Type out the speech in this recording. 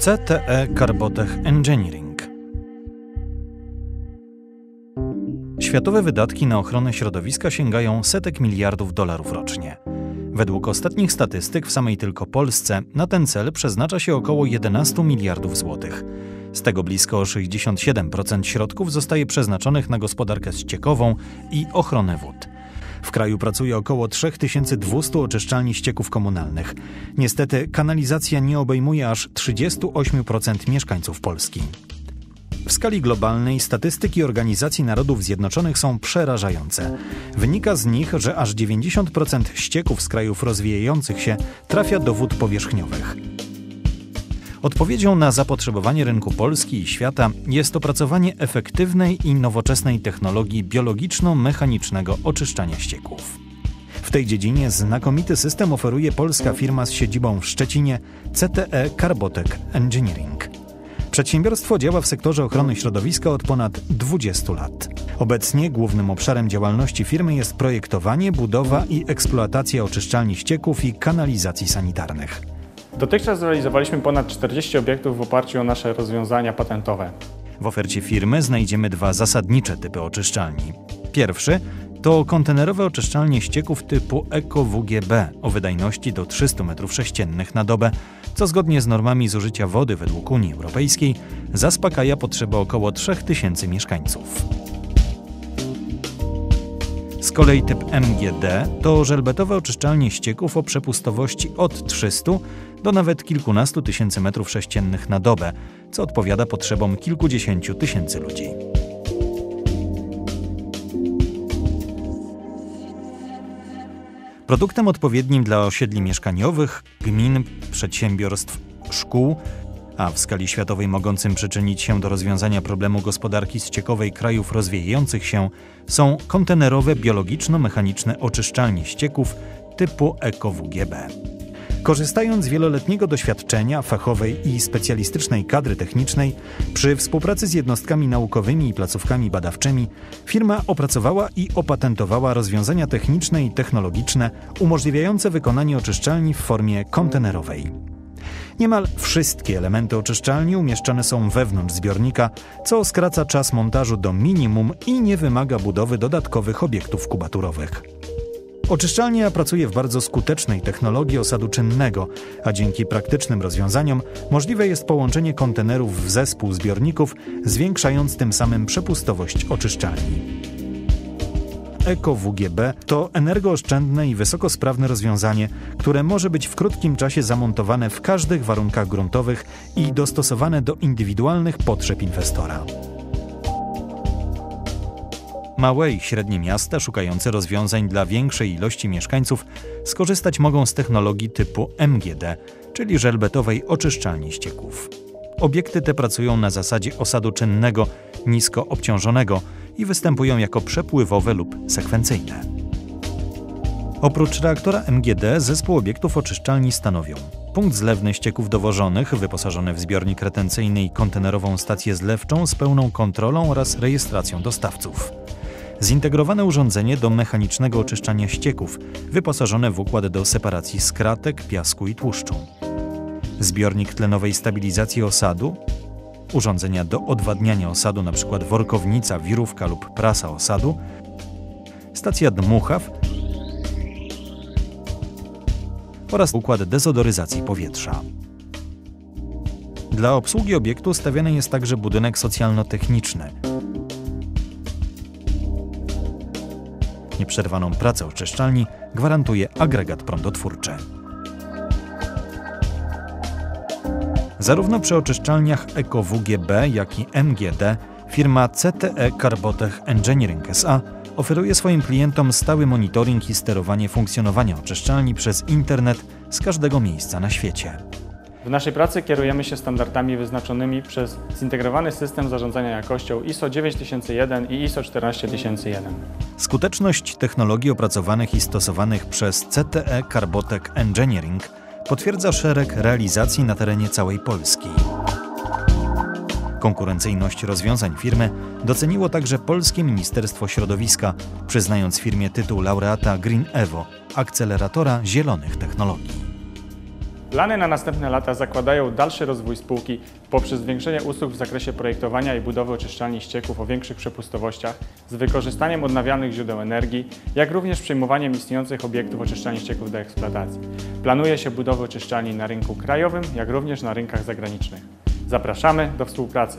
CTE Carbotech Engineering. Światowe wydatki na ochronę środowiska sięgają setek miliardów dolarów rocznie. Według ostatnich statystyk w samej tylko Polsce na ten cel przeznacza się około 11 miliardów złotych. Z tego blisko 67% środków zostaje przeznaczonych na gospodarkę ściekową i ochronę wód. W kraju pracuje około 3200 oczyszczalni ścieków komunalnych. Niestety kanalizacja nie obejmuje aż 38% mieszkańców Polski. W skali globalnej statystyki Organizacji Narodów Zjednoczonych są przerażające. Wynika z nich, że aż 90% ścieków z krajów rozwijających się trafia do wód powierzchniowych. Odpowiedzią na zapotrzebowanie rynku Polski i świata jest opracowanie efektywnej i nowoczesnej technologii biologiczno-mechanicznego oczyszczania ścieków. W tej dziedzinie znakomity system oferuje polska firma z siedzibą w Szczecinie CTE Carbotech Engineering. Przedsiębiorstwo działa w sektorze ochrony środowiska od ponad 20 lat. Obecnie głównym obszarem działalności firmy jest projektowanie, budowa i eksploatacja oczyszczalni ścieków i kanalizacji sanitarnych. Dotychczas zrealizowaliśmy ponad 40 obiektów w oparciu o nasze rozwiązania patentowe. W ofercie firmy znajdziemy dwa zasadnicze typy oczyszczalni. Pierwszy to kontenerowe oczyszczalnie ścieków typu ECO-WGB o wydajności do 300 m3 na dobę, co zgodnie z normami zużycia wody według Unii Europejskiej zaspokaja potrzeby około 3000 mieszkańców. Z kolei typ MGD to żelbetowe oczyszczalnie ścieków o przepustowości od 300 do nawet kilkunastu tysięcy metrów sześciennych na dobę, co odpowiada potrzebom kilkudziesięciu tysięcy ludzi. Produktem odpowiednim dla osiedli mieszkaniowych, gmin, przedsiębiorstw, szkół, a w skali światowej mogącym przyczynić się do rozwiązania problemu gospodarki ściekowej krajów rozwijających się, są kontenerowe biologiczno-mechaniczne oczyszczalnie ścieków typu ECO-WGB. Korzystając z wieloletniego doświadczenia fachowej i specjalistycznej kadry technicznej, przy współpracy z jednostkami naukowymi i placówkami badawczymi, firma opracowała i opatentowała rozwiązania techniczne i technologiczne umożliwiające wykonanie oczyszczalni w formie kontenerowej. Niemal wszystkie elementy oczyszczalni umieszczone są wewnątrz zbiornika, co skraca czas montażu do minimum i nie wymaga budowy dodatkowych obiektów kubaturowych. Oczyszczalnia pracuje w bardzo skutecznej technologii osadu czynnego, a dzięki praktycznym rozwiązaniom możliwe jest połączenie kontenerów w zespół zbiorników, zwiększając tym samym przepustowość oczyszczalni. EcoWGB to energooszczędne i wysokosprawne rozwiązanie, które może być w krótkim czasie zamontowane w każdych warunkach gruntowych i dostosowane do indywidualnych potrzeb inwestora. Małe i średnie miasta szukające rozwiązań dla większej ilości mieszkańców skorzystać mogą z technologii typu MGD, czyli żelbetowej oczyszczalni ścieków. Obiekty te pracują na zasadzie osadu czynnego, nisko obciążonego i występują jako przepływowe lub sekwencyjne. Oprócz reaktora MGD zespół obiektów oczyszczalni stanowią punkt zlewny ścieków dowożonych, wyposażony w zbiornik retencyjny i kontenerową stację zlewczą z pełną kontrolą oraz rejestracją dostawców zintegrowane urządzenie do mechanicznego oczyszczania ścieków, wyposażone w układ do separacji skratek, piasku i tłuszczu. Zbiornik tlenowej stabilizacji osadu, urządzenia do odwadniania osadu, np. workownica, wirówka lub prasa osadu, stacja dmuchaw oraz układ dezodoryzacji powietrza. Dla obsługi obiektu stawiany jest także budynek socjalno-techniczny, Nieprzerwaną pracę oczyszczalni gwarantuje agregat prądotwórczy. Zarówno przy oczyszczalniach EcoWGB, jak i MGD firma CTE Carbotech Engineering SA oferuje swoim klientom stały monitoring i sterowanie funkcjonowania oczyszczalni przez internet z każdego miejsca na świecie. W naszej pracy kierujemy się standardami wyznaczonymi przez zintegrowany system zarządzania jakością ISO 9001 i ISO 14001. Skuteczność technologii opracowanych i stosowanych przez CTE Carbotech Engineering potwierdza szereg realizacji na terenie całej Polski. Konkurencyjność rozwiązań firmy doceniło także Polskie Ministerstwo Środowiska, przyznając firmie tytuł laureata Green Evo, akceleratora zielonych technologii. Plany na następne lata zakładają dalszy rozwój spółki poprzez zwiększenie usług w zakresie projektowania i budowy oczyszczalni ścieków o większych przepustowościach z wykorzystaniem odnawialnych źródeł energii, jak również przejmowaniem istniejących obiektów oczyszczalni ścieków do eksploatacji. Planuje się budowę oczyszczalni na rynku krajowym, jak również na rynkach zagranicznych. Zapraszamy do współpracy.